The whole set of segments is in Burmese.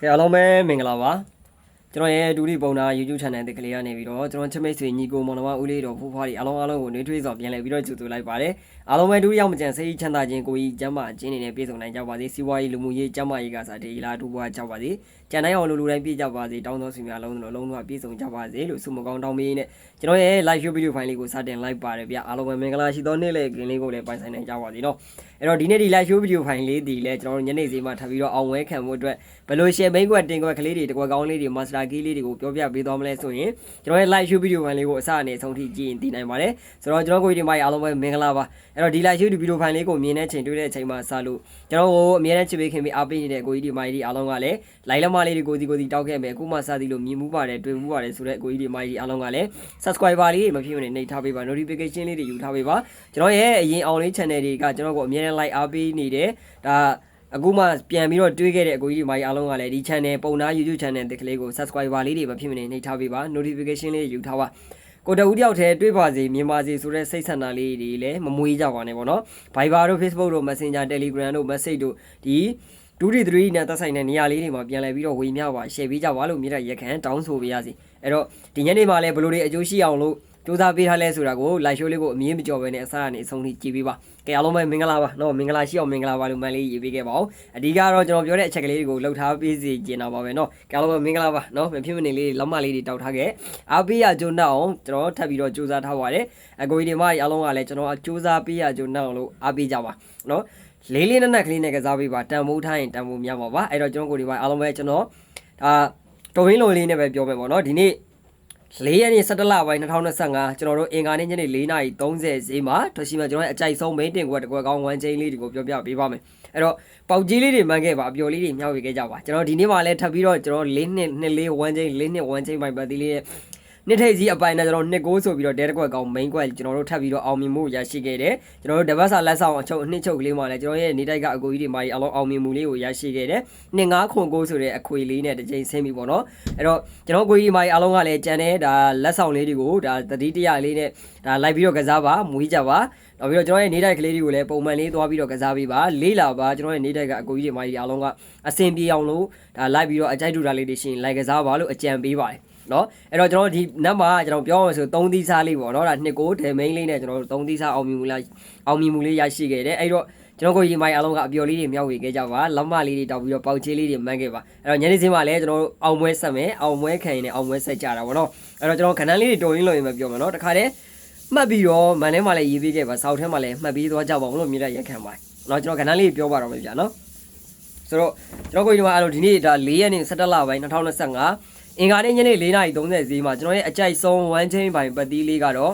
ကဲအားလုံးပဲမင်္ဂလာပါ ကျွန်တော်ရဲ့ဒူရီပုံနာ YouTube channel တစ်ကလေးကနေပြီးတော့ကျွန်တော်ချမိတ်ဆွေညီကိုမောင်နှမဦးလေးတော်ဖူးဖွားတွေအားလုံးအားလုံးကိုနှွေးထွေးစွာပြန်လည်ပြီးတော့ကြိုဆိုလိုက်ပါတယ်အားလုံးပဲဒူရီရောက်မကြံစိတ်ချမ်းသာခြင်းကိုကြီးကျမ်းမာခြင်းတွေနဲ့ပြည့်စုံနိုင်ကြပါစေစီးပွားရေးလူမှုရေးကျမ်းမာရေးကစားတေးလာတူပွားကြပါစေကြံတိုင်းအောင်လူလူတိုင်းပြည့်ကြပါစေတောင်းသောဆွေများလုံးစုံလုံးဝပြည့်စုံကြပါစေလို့ဆုမကောင်းတောင်းပေးနဲ့ကျွန်တော်ရဲ့ live video file လေးကိုစတင်လိုက်ပါတယ်ဗျအားလုံးပဲမင်္ဂလာရှိသောနေ့လေကင်းလေးကိုလည်းပိုင်ဆိုင်နိုင်ကြပါစေနော်အဲ့တော့ဒီနေ့ဒီ live show video file လေးဒီလည်းကျွန်တော်တို့ညနေစီမှာထပ်ပြီးတော့အောင်ဝဲခံမှုအတွက်ဘယ်လို share မိတ်ကွက်တင်ကွက်ကလေးတွေတကွက်ကောင်းလေးတွေ master key လေးတွေကိုပြောပြပေးသွားမလဲဆိုရင်ကျွန်တော်ရဲ့ live show video file လေးကိုအစအနေအဆုံးထိကြည့်ရင်သိနိုင်ပါတယ်ဆိုတော့ကျွန်တော်ကိုဒီမှာအားလုံးပဲမင်္ဂလာပါအဲ့တော့ဒီ live show video file လေးကိုမြင်တဲ့အချိန်တွေ့တဲ့အချိန်မှာစလို့ကျွန်တော်ကိုအမြဲတမ်းချစ်ပေးခင်ပြီးအားပေးနေတဲ့ကိုကြီးဒီမိုင်းဒီအားလုံးကလည်း live လက်မလေးတွေကိုဒီကိုဒီတောက်ခဲ့မယ်အခုမှစသည်လို့မြင်မှုပါတယ်တွေ့မှုပါတယ်ဆိုတော့ကိုကြီးဒီမိုင်းဒီအားလုံးကလည်း subscriber လေးတွေမဖြစ်မနေနှိပ်ထားပေးပါ notification လေးတွေယူထားပေးပါကျွန်တော်ရဲ့အရင်အောင်လေး channel တွေကကျွန်တော်ကိုအမြဲတမ်း like အားပေးနေတယ်ဒါ အခုမှပြန်ပြီးတော့တွေးခဲ့တဲ့အကိုကြီးဒီမိုင်းအားလုံးကလည်းဒီ channel ပုံနာ YouTube channel တစ်ကလေးကို subscriber လေးတွေမဖြစ်မနေနှိပ်ထားပေးပါ notification လေးယူထားပါကိုတဦးတယောက်တည်းတွေးပါစေမြင်ပါစေဆိုတဲ့စိတ်ဆန္ဒလေးတွေလည်းမမွေးကြပါနဲ့ပေါ့နော် Viber တို့ Facebook တို့ Messenger Telegram တို့ message တို့ဒီဒူရီ3နဲ့သက်ဆိုင်တဲ့နေရာလေးတွေမှာပြန်လည်ပြီးတော့ဝေမျှပါ share ပေးကြပါလို့မြေတားရက်ခံတောင်းဆိုပေးရစီအဲ့တော့ဒီညနေမှာလည်းဘလို့တွေအကျိုးရှိအောင်လို့ စူးစမ်းပေးထားလဲဆိုတာကို live show လေးကိုအမြင်မကြော်ပဲနဲ့အစားအနေအဆုံးထိကြည့်ပေးပါကဲအားလုံးပဲမင်္ဂလာပါနော်မင်္ဂလာရှိအောင်မင်္ဂလာပါလို့မှန်လေးရေးပေးခဲ့ပါအောင်အဓိကတော့ကျွန်တော်ပြောတဲ့အချက်ကလေးတွေကိုလှုပ်ထားပေးစီကျင်တာပါပဲနော်ကဲအားလုံးပဲမင်္ဂလာပါနော်မဖြစ်မနေလေးလက်မလေးတွေတောက်ထားခဲ့အားပေးရကြုံတော့အောင်ကျွန်တော်ထပ်ပြီးတော့စူးစမ်းထားပါတယ်အကိုကြီးတွေမကြီးအားလုံးကလည်းကျွန်တော်စူးစမ်းပေးရကြုံတော့အောင်လို့အားပေးကြပါနော်လေးလေးနက်နက်ကလေးနဲ့ကစားပေးပါတန်ဖိုးထားရင်တန်ဖိုးများပါပါအဲ့တော့ကျွန်တော်ကိုဒီမှာအားလုံးပဲကျွန်တော်ဒါတော်ရင်းလုံးလေးနဲ့ပဲပြောမယ်ပေါ့နော်ဒီနေ့ ၄ရက်နေ့17လပိုင်း2025ကျွန်တော်တို့အင်္ဂါနေ့ညနေ4:30ဈေးမှာထွက်ရှိမှကျွန်တော်ရဲ့အကြိုက်ဆုံး main တင်ကွက်တစ်ကွက်ကောင်း1 chain လေးတွေကိုပြောပြပေးပါမယ်အဲ့တော့ပေါက်ကြီးလေးတွေမှန်ခဲ့ပါအပျော်လေးတွေမျှဝေခဲ့ကြပါကျွန်တော်ဒီနေ့မှလည်းထပ်ပြီးတော့ကျွန်တော်၄နှစ်2လေး1 chain 4နှစ်1 chain ပိုင်ပတ်သေးလေးရဲ့ နှစ်ထိပ်စီအပိုင်းနဲ့ကျွန်တော်နှစ်ကိုးဆိုပြီးတော့တဲတစ်ကွက်ကောင်း main ကွက်ကျွန်တော်တို့ထပ်ပြီးတော့အောင်မြင်မှုရရှိခဲ့တယ်ကျွန်တော်တို့တပတ်စာလက်ဆောင်အချုပ်အနှစ်ချုပ်ကလေးမှလည်းကျွန်တော်ရဲ့နေတိုက်ကအကူကြီးတွေမှအလုံးအောင်မြင်မှုလေးကိုရရှိခဲ့တယ်နှစ်ငါးခွန်ကိုးဆိုတဲ့အခွေလေးနဲ့တစ်ချိန်ဆင်းပြီပေါ့နော်အဲ့တော့ကျွန်တော်အကူကြီးတွေမှအလုံးကလည်းကြံတဲ့ဒါလက်ဆောင်လေးတွေကိုဒါတတိတရလေးနဲ့ဒါလိုက်ပြီးတော့ကစားပါမွေးကြပါနောက်ပြီးတော့ကျွန်တော်ရဲ့နေတိုက်ကလေးတွေကိုလည်းပုံမှန်လေးသွားပြီးတော့ကစားပေးပါလေးလာပါကျွန်တော်ရဲ့နေတိုက်ကအကူကြီးတွေမှအလုံးကအစင်ပြေအောင်လို့ဒါလိုက်ပြီးတော့အကြိုက်တူတာလေးတွေရှင်လိုက်ကစားပါလို့အကြံပေးပါတယ် နော်အဲ့တော့ကျွန်တော်ဒီနတ်မှာကျွန်တော်ပြောရမယ်ဆို3သီးစားလေးပေါ့နော်ဒါနှစ်ကိုဒယ်မိန်လေးနဲ့ကျွန်တော်တို့3သီးစားအောင်မြင်မှုလားအောင်မြင်မှုလေးရရှိခဲ့တယ်အဲ့တော့ကျွန်တော်ကိုရီမိုင်အလုံးကအပျော်လေးတွေမြောက်ဝေခဲ့ကြပါလက်မလေးတွေတောက်ပြီးတော့ပေါက်ချေးလေးတွေမှန်းခဲ့ပါအဲ့တော့ညနေစင်းမှာလည်းကျွန်တော်တို့အောင်ပွဲဆက်မယ်အောင်ပွဲခံရင်လည်းအောင်ပွဲဆက်ကြတာပေါ့နော်အဲ့တော့ကျွန်တော်ခဏလေးတွေတော်ရင်းလို့ရင်ပဲပြောမယ်နော်တခါတည်းမှတ်ပြီးတော့မန်ထဲမှာလည်းရေးပေးခဲ့ပါစောက်ထဲမှာလည်းမှတ်ပြီးသွားကြပါအောင်လို့မြင်ရရက်ခံပါနော်ကျွန်တော်ခဏလေးပြောပါတော့မယ်ဗျာနော်ဆိုတော့ကျွန်တော်ကိုရီမိုင်အလုံးဒီနေ့ဒါ၄ရက်နေ့17လပိုင်း2025 အင်္ဂါနေ့ညနေ4:30ဈေးမှာကျွန်တော်ရဲ့အကြိုက်ဆုံး1 chain ပိုင်ပတ်သီးလေးကတော့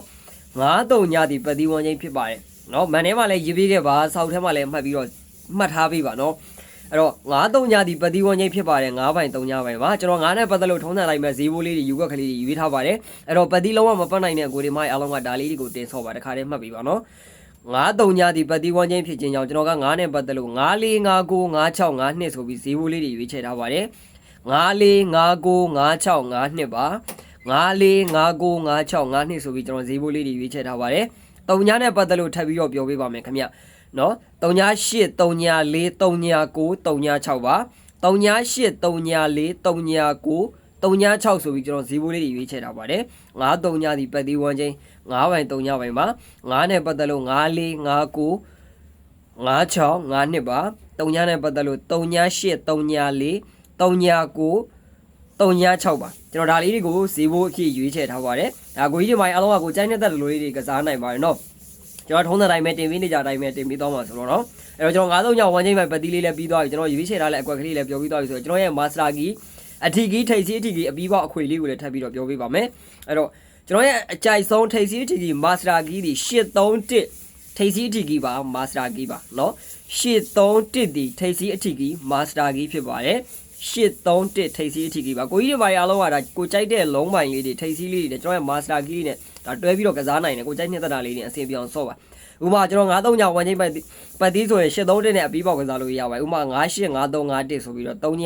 9-3ညတီပတ်သီး1 chain ဖြစ်ပါတယ်เนาะမန်ထဲမှာလည်းရေးပေးခဲ့ပါစောက်ထဲမှာလည်းမှတ်ပြီးတော့မှတ်ထားပေးပါเนาะအဲ့တော့9-3ညတီပတ်သီး1 chain ဖြစ်ပါတယ်9ပိုင်3ညပိုင်ပါကျွန်တော်9နဲ့ပတ်သက်လို့ထုံးစံလိုက်မဲ့ဈေးဘိုးလေးတွေယူခွက်ကလေးတွေယူထားပါတယ်အဲ့တော့ပတ်သီးလုံးဝမပတ်နိုင်တဲ့အကိုဒီမိုင်းအားလုံးကဒါလေးတွေကိုတင်ဆော့ပါတခါတည်းမှတ်ပေးပါเนาะ9-3ညတီပတ်သီး1 chain ဖြစ်ခြင်းကြောင့်ကျွန်တော်က9နဲ့ပတ်သက်လို့9-4-5-9 5-6 5နှစ်ဆိုပြီးဈေးဘိုးလေးတွေရွေးချယ်ထားပါတယ် 94595652ပါ94595652နှစ်ဆိုပြီးကျွန်တော်ဈေးဘိုးလေးတွေရွေးချယ်ထားပါတယ်။တုံညာနဲ့ပတ်သက်လို့ထပ်ပြီးတော့ပြောပေးပါမယ်ခင်ဗျ။နော်။တုံညာ8 3ညာ4 3ညာ9 3ညာ6ပါ။တုံညာ8 3ညာ4 3ညာ9 3ညာ6ဆိုပြီးကျွန်တော်ဈေးဘိုးလေးတွေရွေးချယ်ထားပါတယ်။9 3ညာဒီပတ်သေး1ချင်း9ပိုင်3ညာပိုင်ပါ။9နဲ့ပတ်သက်လို့94 59 56 9နှစ်ပါ။တုံညာနဲ့ပတ်သက်လို့3ညာ8 3ညာ4 39 396ပါကျွန်တော်ဒါလေးတွေကိုဈေးဘိုးအဖြစ်ရွေးချယ်ထားပါတယ်ဒါကိုကြီးတွေမိုင်းအားလုံးကကိုကြိုက်နေတဲ့လူလေးတွေကစားနိုင်ပါတယ်နော်ကျွန်တော်ထုံးတဲ့တိုင်းပဲတင်ပေးနေကြတိုင်းပဲတင်ပေးသွားမှာဆိုတော့နော်အဲ့တော့ကျွန်တော်93ည1ချိန်ပိုင်းပတ်တီးလေးလည်းပြီးသွားပြီကျွန်တော်ရွေးချယ်ထားတဲ့အကွက်ကလေးလည်းပြောပြီးသွားပြီဆိုတော့ကျွန်တော်ရဲ့ master key အထီကြီးထိပ်စီးအထီကြီးအပြီးပေါက်အခွေလေးကိုလည်းထပ်ပြီးတော့ပြောပေးပါမယ်အဲ့တော့ကျွန်တော်ရဲ့အကြိုက်ဆုံးထိပ်စီးအထီကြီး master key ဒီ831ထိပ်စီးအထီကြီးပါ master key ပါနော်831ဒီထိပ်စီးအထီကြီး master key ဖြစ်ပါတယ် 831ထိပ်စီးအထီကြီးပါကိုကြီးတွေပါရအားလုံးကဒါကိုကြိုက်တဲ့လုံးပိုင်လေးတွေထိပ်စီးလေးတွေနဲ့ကျွန်တော်ရဲ့ master key နဲ့ဒါတွဲပြီးတော့ကစားနိုင်တယ်ကိုကြိုက်နှစ်သက်တာလေးတွေအဆင်ပြေအောင်ဆော့ပါဥပမာကျွန်တော်93ည1ချိန်ပတ်ပတ်သီးဆိုရင်831နဲ့အပြီးပေါက်ကစားလို့ရပါတယ်ဥပမာ985351ဆိုပြီးတော့3ည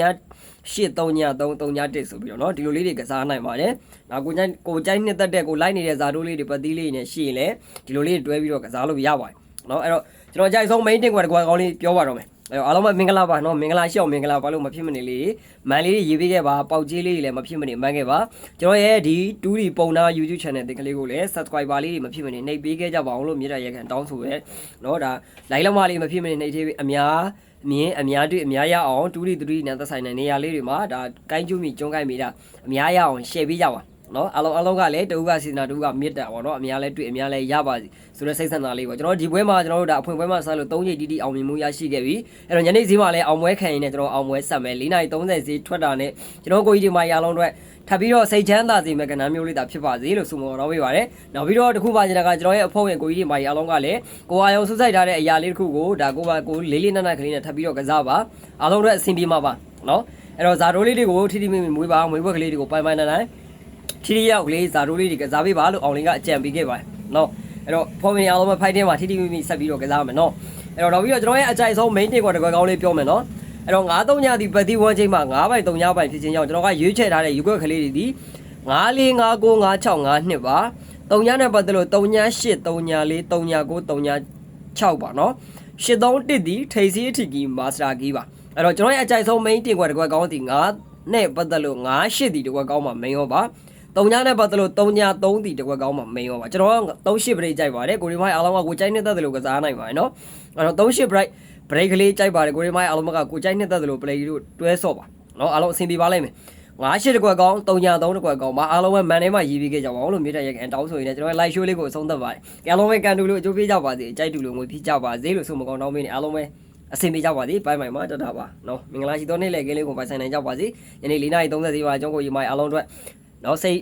83ည3 3ည1ဆိုပြီးတော့เนาะဒီလိုလေးတွေကစားနိုင်ပါတယ်နောက်ကိုကြိုက်ကိုကြိုက်နှစ်သက်တဲ့ကိုလိုက်နေတဲ့ဇာတိုးလေးတွေပတ်သီးလေးနဲ့ရှိရင်လည်းဒီလိုလေးတွေတွဲပြီးတော့ကစားလို့ရပါတယ်เนาะအဲ့တော့ကျွန်တော်ကြိုက်ဆုံး main တင်ကွက်တကွက်ကောင်းလေးပြောပါတော့မယ် အဲ့တော့အားလုံးပဲမင်္ဂလာပါနော်မင်္ဂလာရှိအောင်မင်္ဂလာပါလို့မဖြစ်မနေလေးမန်လေးတွေရေးပေးခဲ့ပါပေါက်ကြီးလေးတွေလည်းမဖြစ်မနေမှန်းခဲ့ပါကျွန်တော်ရဲ့ဒီ 2D ပုံနာ YouTube channel တင်ကလေးကိုလည်း subscriber လေးတွေမဖြစ်မနေနှိပ်ပေးခဲ့ကြပါအောင်လို့မြေတားရက်ခံတောင်းဆိုရဲနော်ဒါ like လောက်မလေးမဖြစ်မနေနှိပ်သေးအများအမြင်အများတွေ့အများရအောင် 2D 3D နဲ့သက်ဆိုင်တဲ့နေရာလေးတွေမှာဒါကိုင်းကျူးမိကျွန်းကိုင်းမိတာအများရအောင် share ပေးကြပါ နော်အလုံးအလုံးကလည်းတူကစီနာတူကမြစ်တာပေါ့နော်အများလဲတွေ့အများလဲရပါစီဆိုတော့စိတ်ဆန္ဒလေးပေါ့ကျွန်တော်ဒီပွဲမှာကျွန်တော်တို့ဒါအဖွင့်ပွဲမှာဆက်လို့3ချိန်တီးတီးအောင်မြင်မှုရရှိခဲ့ပြီအဲ့တော့ညနေဈေးမှာလည်းအောင်ပွဲခံရင်လည်းကျွန်တော်အောင်ပွဲဆက်မယ်4:30ဈေးထွက်တာနဲ့ကျွန်တော်ကိုကြီးဒီမှာရအောင်အတွက်ထပ်ပြီးတော့စိတ်ချမ်းသာစေမယ့်ကဏ္ဍမျိုးလေးသာဖြစ်ပါစေလို့ဆုမတော်ပေးပါတယ်နောက်ပြီးတော့တခုပါချင်တာကကျွန်တော်ရဲ့အဖို့ဝင်ကိုကြီးဒီမှာရအောင်ကလည်းကိုအာယုံဆုစိုက်ထားတဲ့အရာလေးတစ်ခုကိုဒါကိုပါကိုလေးလေးနက်နက်ကလေးနဲ့ထပ်ပြီးတော့ကစားပါအားလုံးအတွက်အဆင်ပြေမှာပါနော်အဲ့တော့ဇာတိုးလေးတွေကိုထိထိမိမိမွေးပါမွေးဘွက်ကလေးတွေကိုပိုင်ပိုင်နိုင်နိုင် ထီထီရောက်ကလေးဇာတိုးလေးတွေကစားပေးပါလို့အောင်လင်းကအကြံပေးခဲ့ပါတယ်နော်အဲ့တော့ဖော်မီအားလုံးပဲဖိုက်တင်းမှာထီထီမိမိဆက်ပြီးတော့ကစားမယ်နော်အဲ့တော့နောက်ပြီးတော့ကျွန်တော်ရဲ့အကြိုက်ဆုံး main တင်ကွာတကွက်ကောင်းလေးပြောမယ်နော်အဲ့တော့9-3ညဒီပတိဝန်းချိန်မှာ9ပိုင်3ညပိုင်ဖြစ်ခြင်းကြောင့်ကျွန်တော်ကရွေးချယ်ထားတဲ့ယူကွက်ကလေးတွေဒီ94595652ပါ3ညနဲ့ပတ်သက်လို့3ည8 3ည4 3ည9 3ည6ပါနော်831ဒီထိပ်စီးအထီကီမာစတာကီပါအဲ့တော့ကျွန်တော်ရဲ့အကြိုက်ဆုံး main တင်ကွက်တကွက်ကောင်းဒီ9နဲ့ပတ်သက်လို့9 8ဒီတကွက်ကောင်းမှာ main ရောပါ တုံညာနဲ့ပတ်သက်လို့တုံညာ3တီတစ်ခွက်ကောင်းမှမင်းရောပါကျွန်တော်က38 break ကြိုက်ပါတယ်ကိုရီမိုင်းအားလုံးကကိုကြိုက်နေတဲ့တယ်လို့ကစားနိုင်ပါတယ်နော်အဲ့တော့38 break break ကလေးကြိုက်ပါတယ်ကိုရီမိုင်းအားလုံးကကိုကြိုက်နေတဲ့တယ်လို့ play လို့တွဲဆော့ပါနော်အားလုံးအဆင်ပြေပါလိမ့်မယ်ငါးရှစ်တစ်ခွက်ကောင်းတုံညာ3တစ်ခွက်ကောင်းမအားလုံးပဲမန်ထဲမှာရေးပေးခဲ့ကြပါအောင်လို့မြေတက်ရက်ကန်တောင်းဆိုရင်လည်းကျွန်တော် live show လေးကိုအဆုံးသတ်ပါတယ်အားလုံးပဲကန်တူလို့အကျိုးပေးကြပါစေကြိုက်တူလို့ငွေဖိကြပါစေလို့ဆုမကောင်းတောင်းပေးနေအားလုံးပဲအဆင်ပြေကြပါစေဘိုင်ဘိုင်မှာတတ်တာပါနော်မင်္ဂလာရှိသောနေ့လည်ကင်းလေးကိုပိုင်ဆိုင်နိုင်ကြပါစေယနေ့၄နာရီ30စီပါကျွန်တော်ကိုရီမိုင်းအားလုံးအတွက် နော်စိတ်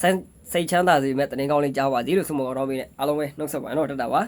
စိတ်စိတ်ချမ်းသာစေမဲ့တရင်ကောင်းလေးကြားပါစေလို့ဆုမကောင်းတောင်းပေးနေအားလုံးပဲနှုတ်ဆက်ပါနော်တတ်တာပါ